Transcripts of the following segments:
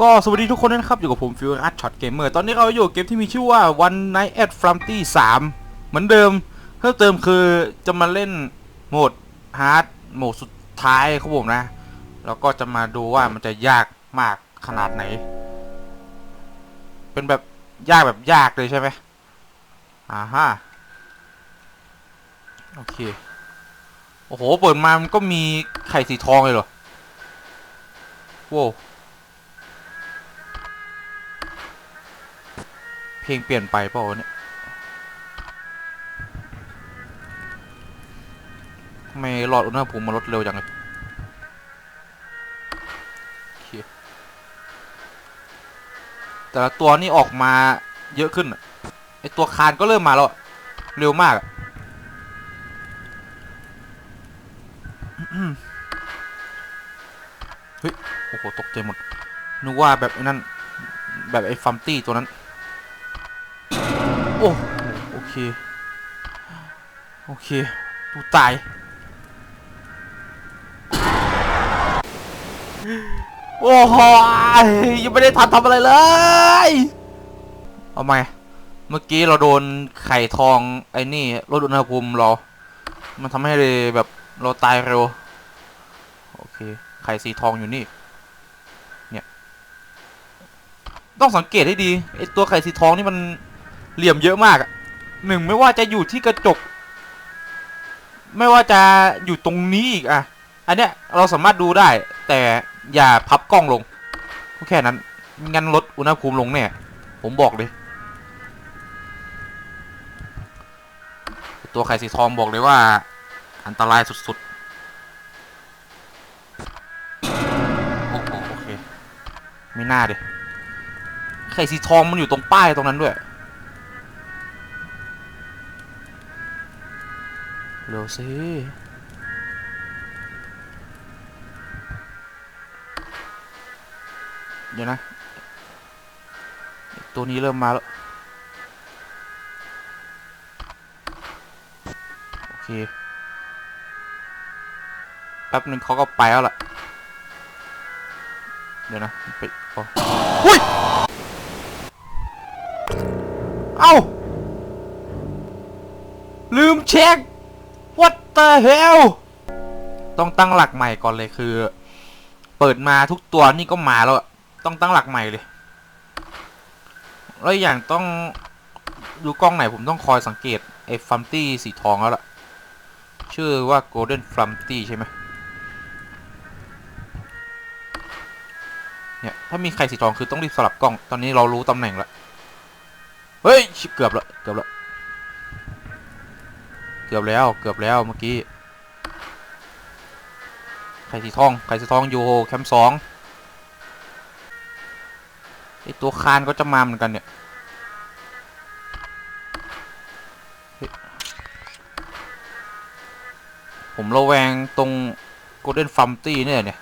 ก็สวัสดีทุกคนด้วยนะครับ อยู่กับผมฟิวอาร์ตช็อตเกมเมอร์ตอนนี้เราอยู่กับเกมที่มีชื่อว่า One Night at Flumpty 3 เหมือนเดิม เพิ่มเติมคือจะมาเล่นโหมดฮาร์ดโหมดสุดท้ายครับผมนะ แล้วก็จะมาดูว่ามันจะยากมากขนาดไหน เป็นแบบยากแบบยากเลยใช่ไหมอ่าฮะโอเค โอ้โห เปิดมามันก็มีไข่สีทองเลยเหรอ โว้ เพลงเปลี่ยนไปเปล่าวะเนี่ยทำไมหลอดอุณหภูมิมันลดเร็วจังเลยแต่ละตัวนี่ออกมาเยอะขึ้นไอตัวคานก็เริ่มมาแล้ว เร็วมากเฮ้ย โอ้โห ตกใจหมด นึกว่าแบบนั่นแบบไอ้ฟัมตี้ตัวนั้น โอ้โอเค โอเคตูตาย โอ้โหยังไม่ได้ทันทำอะไรเลย เอาไหมเมื่อกี้เราโดนไข่ทองไอ้นี่ลดอุณหภูมิเรา มันทำให้แบบเราตายเร็ว โอเค ไข่สีทองอยู่นี่ เนี่ย ต้องสังเกตให้ดีไอตัวไข่สีทองนี่มัน เหลี่ยมเยอะมากหนึ่งไม่ว่าจะอยู่ที่กระจก ไม่ว่าจะอยู่ตรงนี้อีกอะ อันเนี้ยเราสามารถดูได้ แต่อย่าพับกล้องลงแค่นั้นงั้นลดอุณหภูมิลงแน่ผมบอกเลย ตัวไข่สีทองบอกเลยว่า อันตรายสุดๆโอ้โหโอเคไม่น่าดิไข่สีทองมันอยู่ตรงป้ายตรงนั้นด้วย สิเดี๋ยวนะ ตัวนี้เริ่มมาแล้ว โอเค แป๊บหนึ่งเขาก็ไปแล้วล่ะ เดี๋ยวนะไปอ๋อหุ้ยเอ้า ลืมเช็ค the hell ต้องตั้งหลักใหม่ก่อนเลยคือ เปิดมาทุกตัวนี่ก็มาแล้วต้องตั้งหลักใหม่เลย แล้วอย่างต้องดูกล้องไหนผมต้องคอยสังเกตไอ้ฟัมตี้สีทองแล้วล่ะ ชื่อว่า Golden f l u m t y ใช่ไหมเนี่ยถ้ามีไข่สีทองคือต้องรีบสลับกล้อง ตอนนี้เรารู้ตำแหน่งแล้วเฮ้ย เกือบละ เกือบละ เกือบแล้ว เกือบแล้วเมื่อกี้ไข่สีทองไข่สีทองอยู่แคมป์สองไอตัวคานก็จะมาเหมือนกันเนี่ยผมระแวงตรงโกลเด้นฟัมตี้เนี่ยเนี่ย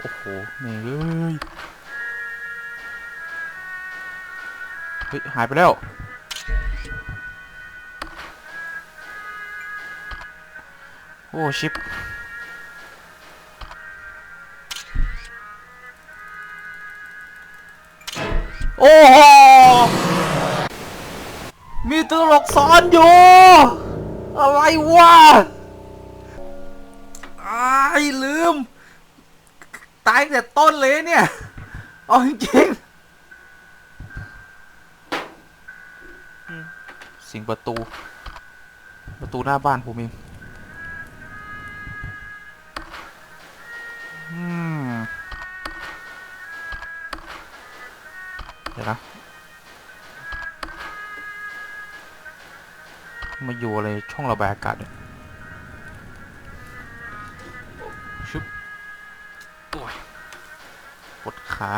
โอ้โหแม่เอ้ยเฮ้ย หายไปแล้ว โอ้ชิปโอ้โหมีตัวหลอกซ้อนอยู่ อะไรวะอายลืม ตายแต่ต้นเลยเนี่ย เอาจริงสิงประตู ประตูหน้าบ้านผมเอง ดี๋ยวนะมาอยู่อะไรช่องระบายอากาศเนี่ยชุบโอ้ยปวดขา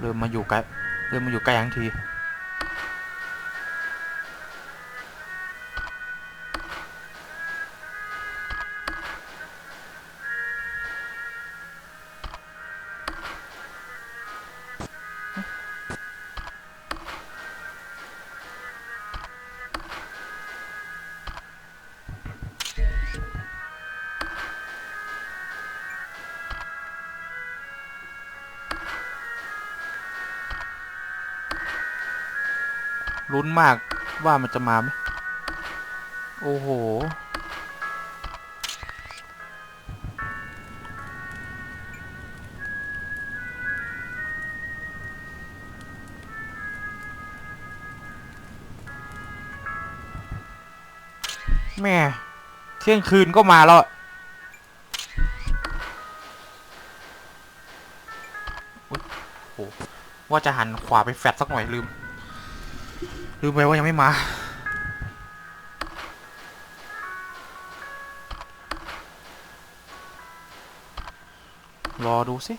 เริ่มมาอยู่ใกล้เริ่มมาอยู่ใกล้ยังที ลุ้นมากว่ามันจะมาไหมโอ้โห แม่ เที่ยงคืนก็มาแล้ว ว่าจะหันขวาไปแฟดสักหน่อยลืม ลืมไปว่ายังไม่มา รอดูสิ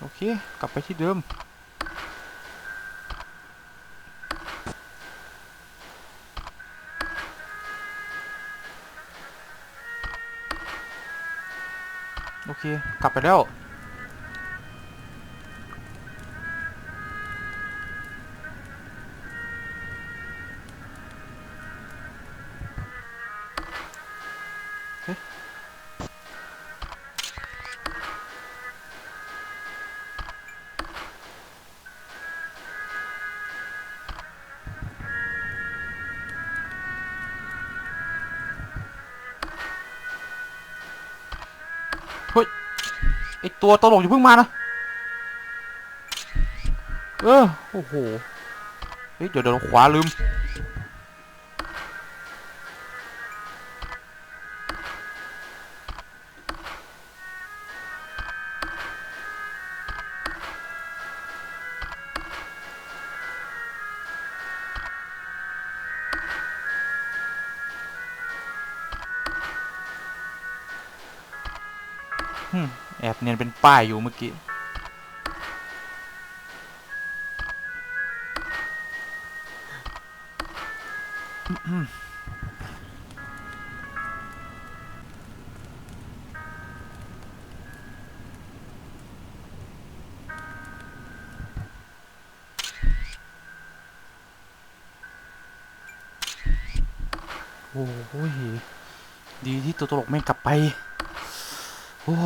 โอเค กลับไปที่เดิม โอ ตัวตลกอยู่เพิ่งมานะ เออ โอ้โห เฮ้ย เดี๋ยวเดี๋ยวขวาลืม แอบเนียนเป็นป้ายอยู่เมื่อกี้ โอ้โหดีที่ตัวตลกไม่งกลับไป โอ้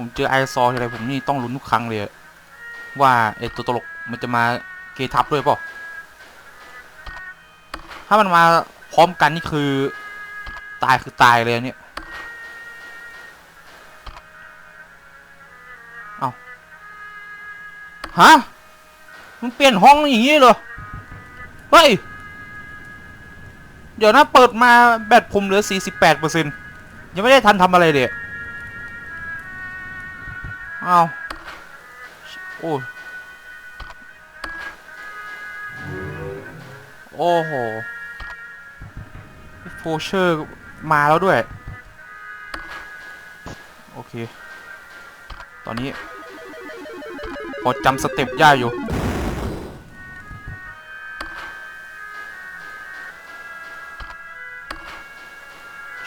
ผมเจอไอซอทีไรผมนี่ต้องลุ้นทุกครั้งเลยว่าไอตัวตลกมันจะมาเกทับด้วยเปล่าถ้ามันมาพร้อมกันนี่คือตายคือตายเลยเนี่ยเอาฮะมันเปลี่ยนห้องอย่างนี้เหรอเฮ้ยเดี๋ยวนะเปิดมาแบตผมเหลือ 48เปอร์เซ็นยังไม่ได้ทันทำอะไรเลย อ้าวโอ้โอ้โหโฟเชอร์มาแล้วด้วย โอเค ตอนนี้พอจำสเต็ปได้อยู่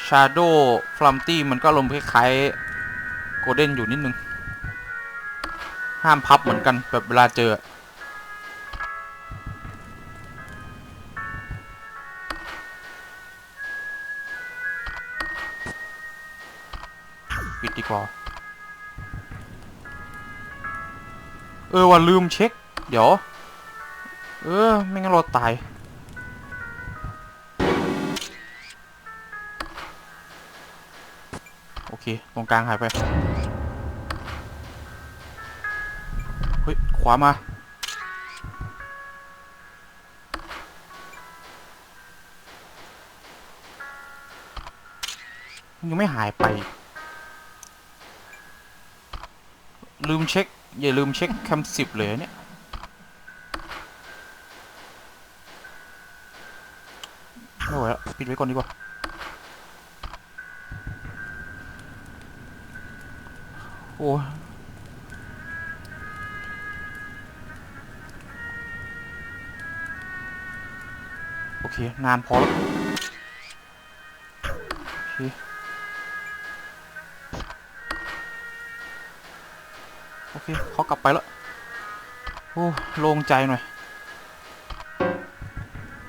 Shadow f l u m t y มันก็ลมคล้ายๆ Golden อยู่นิดนึง ห้ามพับเหมือนกันแบบเวลาเจอ ปิดดีกว่า เออว่าลืมเช็ค เดี๋ยว เออ ไม่งั้นเราตายโอเค ตรงกลางหายไป ขวามายังไม่หายไป ลืมเช็ค อย่าลืมเช็คคมสิบเลยเนี่ย ไม่ไหวแล้ว ปิดไว้ก่อนดีกว่า โอ้ เคนานพอแล้วโอเคโอเคเขากลับไปแล้วโอ้โล่งใจหน่อย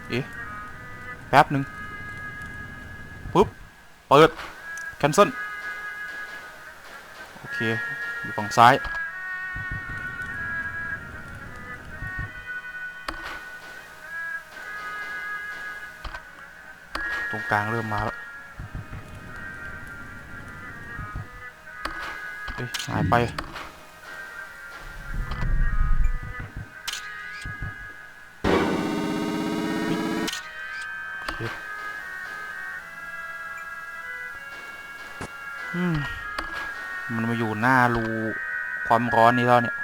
เอ๊ะ แป๊บหนึ่งปุ๊บ เปิด cancel โอเค อยู่ฝั่งซ้าย กลางเริ่มมาแล้วเอ้ยหายไปมมันมาอยู่หน้ารูความร้อนนี้แล้วเนี่ย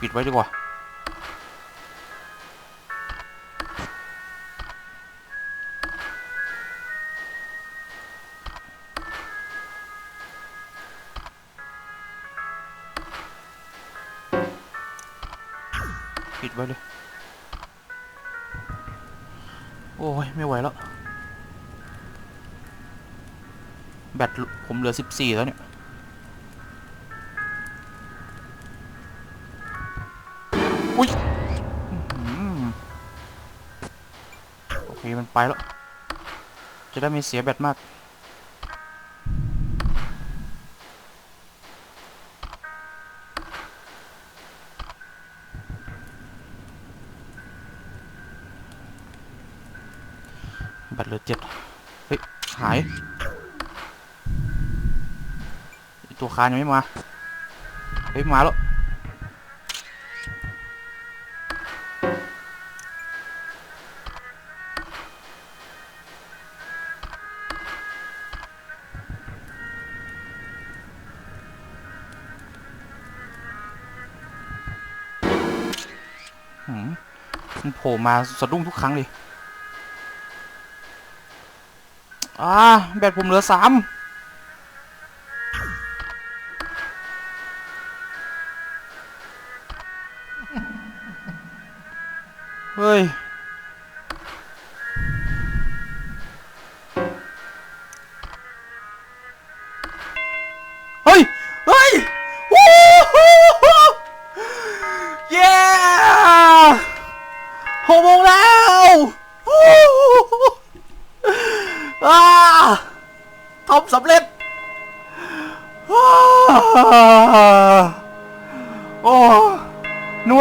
ปิดไว้ดีกว่า ปิดไว้เลย โอ้ย ไม่ไหวแล้ว แบตผมเหลือสิบสี่แล้วเนี่ย อุ้ยโอเค มันไปแล้ว จะได้ไม่เสียแบตมาก แบตเหลือเจ็ดเฮ้ย หาย ตัวคานยังไม่มา เฮ้ย มาแล้วหืมมันโผล่มาสะดุ้งทุกครั้งเลย อ่าแบตผมเหลือสาม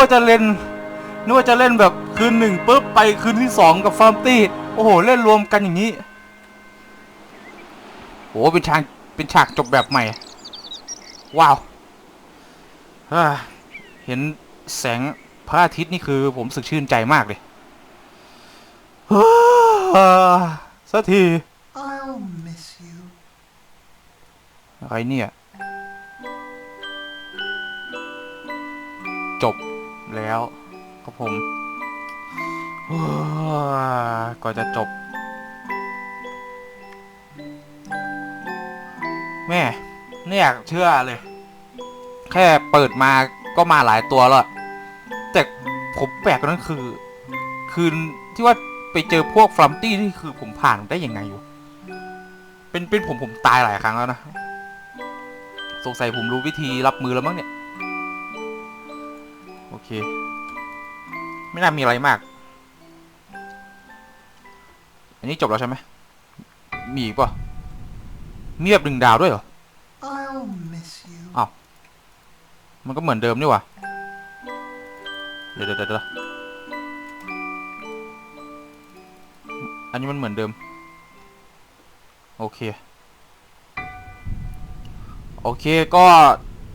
ว่าจะเล่นนึกว่าจะเล่นแบบคืนหนึ่งปุ๊บไปคืนที่สองกับฟาร์มตี้โอ้โหเล่นรวมกันอย่างนี้โอ้เป็นฉากเป็นฉากจบแบบใหม่ ว้าวอ่าเห็นแสงพระอาทิตย์นี่คือผมรู้สึกชื่นใจมากเลยอ่าสักที I'll miss you. อะไรเนี่ย จบ แล้วครับผมก่อนจะจบ แม่ไม่อยากเชื่อเลย แค่เปิดมาก็มาหลายตัวแล้ว แต่ผมแปลกนั้นคือ คืนที่ว่าไปเจอพวกฟลัมตี้นี่คือผมผ่านได้ยังไงอยู่ เป็นเป็นผมผมตายหลายครั้งแล้วนะ สงสัยผมรู้วิธีรับมือแล้วมั้งเนี่ย เค ไม่น่ามีอะไรมาก อันนี้จบแล้วใช่ไหม มีอีกป่ะมีแบบหนึ่งดาวด้วยเหรอ I'll miss you. มันก็เหมือนเดิมนี่หว่าเดี๋ยวเดี๋ยวเดี๋ยวอันนี้มันเหมือนเดิม โอเค โอเคก็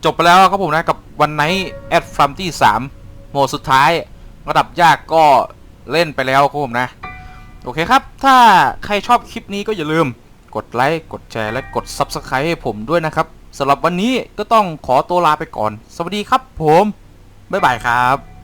จบไปแล้วครับผมนะกับวันไนแอดฟรัมที่3โหมดสุดท้ายระดับยากก็เล่นไปแล้วครับผมนะ โอเคครับ ถ้าใครชอบคลิปนี้ก็อย่าลืมกดไลค์ กดแชร์ และกด Subscribe ให้ผมด้วยนะครับสำหรับวันนี้ก็ต้องขอตัวลาไปก่อน สวัสดีครับผม บ๊ายบายครับ